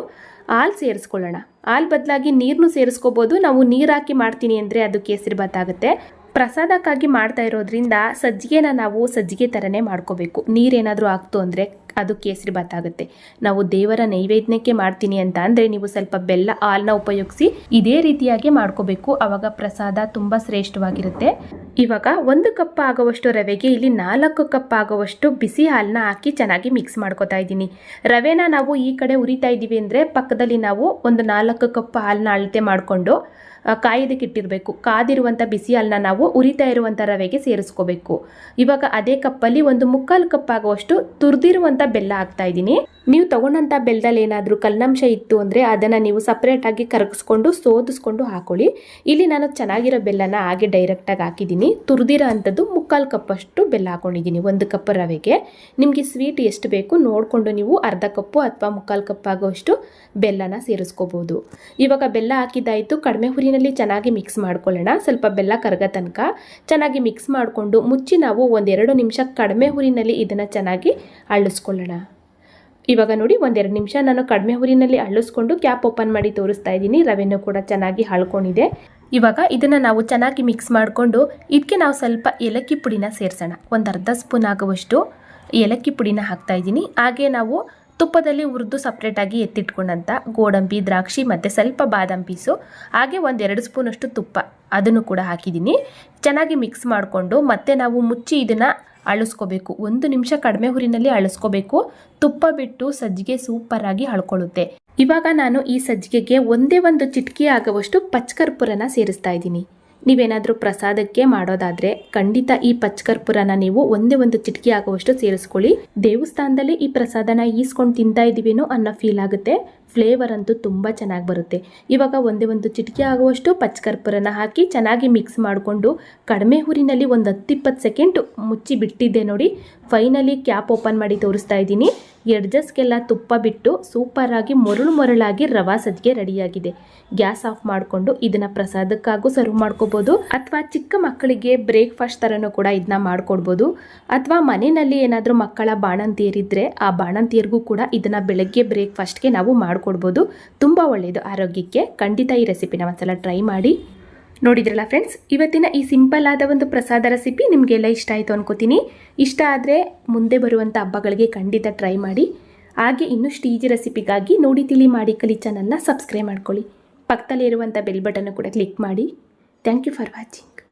ಹಾಲು ಸೇರಿಸ್ಕೊಳ್ಳೋಣ. ಹಾಲು ಬದಲಾಗಿ ನೀರನ್ನು ಸೇರಿಸ್ಕೋಬೋದು. ನಾವು ನೀರು ಹಾಕಿ ಮಾಡ್ತೀನಿ ಅಂದರೆ ಅದು ಕೇಸರಿ ಭಾತ್ ಆಗುತ್ತೆ. ಪ್ರಸಾದಕ್ಕಾಗಿ ಮಾಡ್ತಾ ಇರೋದ್ರಿಂದ ಸಜ್ಜಿಗೆನ ನಾವು ಸಜ್ಜಿಗೆ ಥರನೇ ಮಾಡ್ಕೋಬೇಕು. ನೀರೇನಾದರೂ ಆಗ್ತು ಅಂದರೆ ಅದು ಕೇಸರಿ ಭಾತ್ ಆಗುತ್ತೆ. ನಾವು ದೇವರ ನೈವೇದ್ಯಕ್ಕೆ ಮಾಡ್ತೀನಿ ಅಂತ ಅಂದರೆ ನೀವು ಸ್ವಲ್ಪ ಬೆಲ್ಲ ಹಾಲನ್ನ ಉಪಯೋಗಿಸಿ ಇದೇ ರೀತಿಯಾಗಿ ಮಾಡ್ಕೋಬೇಕು. ಆವಾಗ ಪ್ರಸಾದ ತುಂಬ ಶ್ರೇಷ್ಠವಾಗಿರುತ್ತೆ. ಇವಾಗ ಒಂದು ಕಪ್ ಆಗುವಷ್ಟು ರವೆಗೆ ಇಲ್ಲಿ ನಾಲ್ಕು ಕಪ್ ಆಗುವಷ್ಟು ಬಿಸಿ ಹಾಲನ್ನ ಹಾಕಿ ಚೆನ್ನಾಗಿ ಮಿಕ್ಸ್ ಮಾಡ್ಕೊತಾ ಇದ್ದೀನಿ. ರವೆನ ನಾವು ಈ ಕಡೆ ಉರಿತಾ ಇದ್ದೀವಿ ಅಂದರೆ ಪಕ್ಕದಲ್ಲಿ ನಾವು ಒಂದು ನಾಲ್ಕು ಕಪ್ ಹಾಲನ್ನ ಅಳತೆ ಮಾಡಿಕೊಂಡು ಕಾಯೋದಕ್ಕೆ ಇಟ್ಟಿರಬೇಕು ಕಾದಿರುವಂಥ ಬಿಸಿ ಹಾಲನ್ನ ನಾವು ಉರಿತಾ ಇರುವಂಥ ರವೆಗೆ ಸೇರಿಸ್ಕೋಬೇಕು. ಇವಾಗ ಅದೇ ಕಪ್ಪಲ್ಲಿ ಒಂದು ಮುಕ್ಕಾಲು ಕಪ್ ಆಗುವಷ್ಟು ತುರಿದಿರುವಂಥ ಬೆಲ್ಲ ಹಾಕ್ತಾ ಇದ್ದೀನಿ. ನೀವು ತಗೊಂಡಂಥ ಬೆಲ್ಲದಲ್ಲಿ ಏನಾದರೂ ಕಲ್ಲಂಶ ಇತ್ತು ಅಂದರೆ ಅದನ್ನು ನೀವು ಸಪ್ರೇಟಾಗಿ ಕರಗಿಸ್ಕೊಂಡು ಸೋದಿಸ್ಕೊಂಡು ಹಾಕೊಳ್ಳಿ. ಇಲ್ಲಿ ನಾನು ಚೆನ್ನಾಗಿರೋ ಬೆಲ್ಲನ ಹಾಗೆ ಡೈರೆಕ್ಟಾಗಿ ಹಾಕಿದ್ದೀನಿ. ತುರಿದಿರೋ ಅಂಥದ್ದು ಮುಕ್ಕಾಲು ಕಪ್ಪಷ್ಟು ಬೆಲ್ಲ ಹಾಕೊಂಡಿದ್ದೀನಿ ಒಂದು ಕಪ್ ರವೆಗೆ. ನಿಮಗೆ ಸ್ವೀಟ್ ಎಷ್ಟು ಬೇಕು ನೋಡಿಕೊಂಡು ನೀವು ಅರ್ಧ ಕಪ್ಪು ಅಥವಾ ಮುಕ್ಕಾಲು ಕಪ್ ಆಗುವಷ್ಟು ಬೆಲ್ಲನ ಸೇರಿಸ್ಕೋಬೋದು. ಇವಾಗ ಬೆಲ್ಲ ಹಾಕಿದ್ದಾಯಿತು, ಕಡಿಮೆ ಹುರಿನಲ್ಲಿ ಚೆನ್ನಾಗಿ ಮಿಕ್ಸ್ ಮಾಡ್ಕೊಳ್ಳೋಣ. ಸ್ವಲ್ಪ ಬೆಲ್ಲ ಕರಗೋ ತನಕ ಚೆನ್ನಾಗಿ ಮಿಕ್ಸ್ ಮಾಡಿಕೊಂಡು ಮುಚ್ಚಿ ನಾವು ಒಂದೆರಡು ನಿಮಿಷ ಕಡಿಮೆ ಹುರಿನಲ್ಲಿ ಇದನ್ನು ಚೆನ್ನಾಗಿ ಅಳ್ಳಿಸ್ಕೊಳ್ಳೋಣ. ಇವಾಗ ನೋಡಿ ಒಂದೆರಡು ನಿಮಿಷ ನಾನು ಕಡಿಮೆ ಹುರಿನಲ್ಲಿ ಅಳ್ಳಿಸ್ಕೊಂಡು ಕ್ಯಾಪ್ ಓಪನ್ ಮಾಡಿ ತೋರಿಸ್ತಾ ಇದ್ದೀನಿ. ರವೆನೂ ಕೂಡ ಚೆನ್ನಾಗಿ ಹಳ್ಕೊಂಡಿದೆ. ಇವಾಗ ಇದನ್ನು ನಾವು ಚೆನ್ನಾಗಿ ಮಿಕ್ಸ್ ಮಾಡಿಕೊಂಡು ಇದಕ್ಕೆ ನಾವು ಸ್ವಲ್ಪ ಏಲಕ್ಕಿ ಪುಡಿನ ಸೇರಿಸೋಣ. ಒಂದು ಅರ್ಧ ಸ್ಪೂನ್ ಆಗುವಷ್ಟು ಏಲಕ್ಕಿ ಪುಡಿನ ಹಾಕ್ತಾ ಇದ್ದೀನಿ. ಹಾಗೆ ನಾವು ತುಪ್ಪದಲ್ಲಿ ಹುರಿದು ಸಪ್ರೇಟಾಗಿ ಎತ್ತಿಟ್ಕೊಂಡಂಥ ಗೋಡಂಬಿ, ದ್ರಾಕ್ಷಿ ಮತ್ತು ಸ್ವಲ್ಪ ಬಾದಾಮ್ ಪೀಸು, ಹಾಗೆ ಒಂದೆರಡು ಸ್ಪೂನಷ್ಟು ತುಪ್ಪ. ಅದನ್ನು ಕೂಡ ಹಾಕಿದ್ದೀನಿ. ಚೆನ್ನಾಗಿ ಮಿಕ್ಸ್ ಮಾಡಿಕೊಂಡು ಮತ್ತೆ ನಾವು ಮುಚ್ಚಿ ಇದನ್ನು ಅಳಿಸ್ಕೋಬೇಕು. ಒಂದು ನಿಮಿಷ ಕಡಿಮೆ ಹುರಿನಲ್ಲಿ ಅಳಿಸ್ಕೋಬೇಕು. ತುಪ್ಪ ಬಿಟ್ಟು ಸಜ್ಜಿಗೆ ಸೂಪರಾಗಿ ಹಳ್ಕೊಳ್ಳುತ್ತೆ ಇವಾಗ ನಾನು ಈ ಸಜ್ಜಿಗೆಗೆ ಒಂದೇ ಒಂದು ಚಿಟಕಿ ಆಗುವಷ್ಟು ಪಚ್ಕರ್ಪುರನ ಸೇರಿಸ್ತಾ ಇದ್ದೀನಿ. ನೀವೇನಾದರೂ ಪ್ರಸಾದಕ್ಕೆ ಮಾಡೋದಾದರೆ ಖಂಡಿತ ಈ ಪಚ್ಕರ್ಪುರನ ನೀವು ಒಂದೇ ಒಂದು ಚಿಟಕಿ ಆಗುವಷ್ಟು ಸೇರಿಸ್ಕೊಳ್ಳಿ. ದೇವಸ್ಥಾನದಲ್ಲಿ ಈ ಪ್ರಸಾದನ ಈಸ್ಕೊಂಡು ತಿಂತಾ ಇದ್ದೀವೇನೋ ಅನ್ನೋ ಫೀಲ್ ಆಗುತ್ತೆ. ಫ್ಲೇವರ್ ಅಂತೂ ತುಂಬ ಚೆನ್ನಾಗಿ ಬರುತ್ತೆ. ಇವಾಗ ಒಂದೇ ಒಂದು ಚಿಟಿಕೆ ಆಗುವಷ್ಟು ಪಚ್ಚಕರ್ಪೂರನ ಹಾಕಿ ಚೆನ್ನಾಗಿ ಮಿಕ್ಸ್ ಮಾಡಿಕೊಂಡು ಕಡಿಮೆ ಹುರಿನಲ್ಲಿ ಒಂದು ಹತ್ತಿಪ್ಪತ್ತು ಸೆಕೆಂಡ್ ಮುಚ್ಚಿ ಬಿಟ್ಟಿದ್ದೆ ನೋಡಿ. ಫೈನಲಿ ಕ್ಯಾಪ್ ಓಪನ್ ಮಾಡಿ ತೋರಿಸ್ತಾ ಇದ್ದೀನಿ. ಎಡ್ಜಸ್ಗೆಲ್ಲ ತುಪ್ಪ ಬಿಟ್ಟು ಸೂಪರಾಗಿ ಮರಳು ಮರಳಾಗಿ ರವಾ ಸಜ್ಜಿಗೆ ರೆಡಿಯಾಗಿದೆ. ಗ್ಯಾಸ್ ಆಫ್ ಮಾಡಿಕೊಂಡು ಇದನ್ನು ಪ್ರಸಾದಕ್ಕಾಗೂ ಸರ್ವ್ ಮಾಡ್ಕೋಬೋದು. ಅಥವಾ ಚಿಕ್ಕ ಮಕ್ಕಳಿಗೆ ಬ್ರೇಕ್ಫಾಸ್ಟ್ ಥರನೂ ಕೂಡ ಇದನ್ನ ಮಾಡ್ಕೊಡ್ಬೋದು. ಅಥವಾ ಮನೆಯಲ್ಲಿ ಏನಾದರೂ ಮಕ್ಕಳ ಬಾಣಂತಿಯರಿದ್ದರೆ ಆ ಬಾಣಂತಿಯರಿಗೂ ಕೂಡ ಇದನ್ನು ಬೆಳಗ್ಗೆ ಬ್ರೇಕ್ಫಾಸ್ಟ್ಗೆ ನಾವು ಮಾಡಿಕೊಡ್ಬೋದು. ತುಂಬ ಒಳ್ಳೆಯದು ಆರೋಗ್ಯಕ್ಕೆ ಖಂಡಿತ ಈ ರೆಸಿಪಿನ ಒಂದ್ಸಲ ಟ್ರೈ ಮಾಡಿ. ನೋಡಿದ್ರಲ್ಲ ಫ್ರೆಂಡ್ಸ್, ಇವತ್ತಿನ ಈ ಸಿಂಪಲ್ ಆದ ಒಂದು ಪ್ರಸಾದ ರೆಸಿಪಿ ನಿಮಗೆಲ್ಲ ಇಷ್ಟ ಆಯಿತು ಅನ್ಕೋತೀನಿ. ಇಷ್ಟ ಆದರೆ ಮುಂದೆ ಬರುವಂಥ ಹಬ್ಬಗಳಿಗೆ ಖಂಡಿತ ಟ್ರೈ ಮಾಡಿ. ಹಾಗೆ ಇನ್ನಷ್ಟು ಈಜಿ ರೆಸಿಪಿಗಾಗಿ ನೋಡಿ ತಿಳಿ ಮಾಡಿ ಕಲಿ ಚಾನಲ್ನ ಸಬ್ಸ್ಕ್ರೈಬ್ ಮಾಡ್ಕೊಳ್ಳಿ. ಪಕ್ಕದಲ್ಲಿರುವಂಥ ಬೆಲ್ ಬಟನ್ ಕೂಡ ಕ್ಲಿಕ್ ಮಾಡಿ. Thank you for watching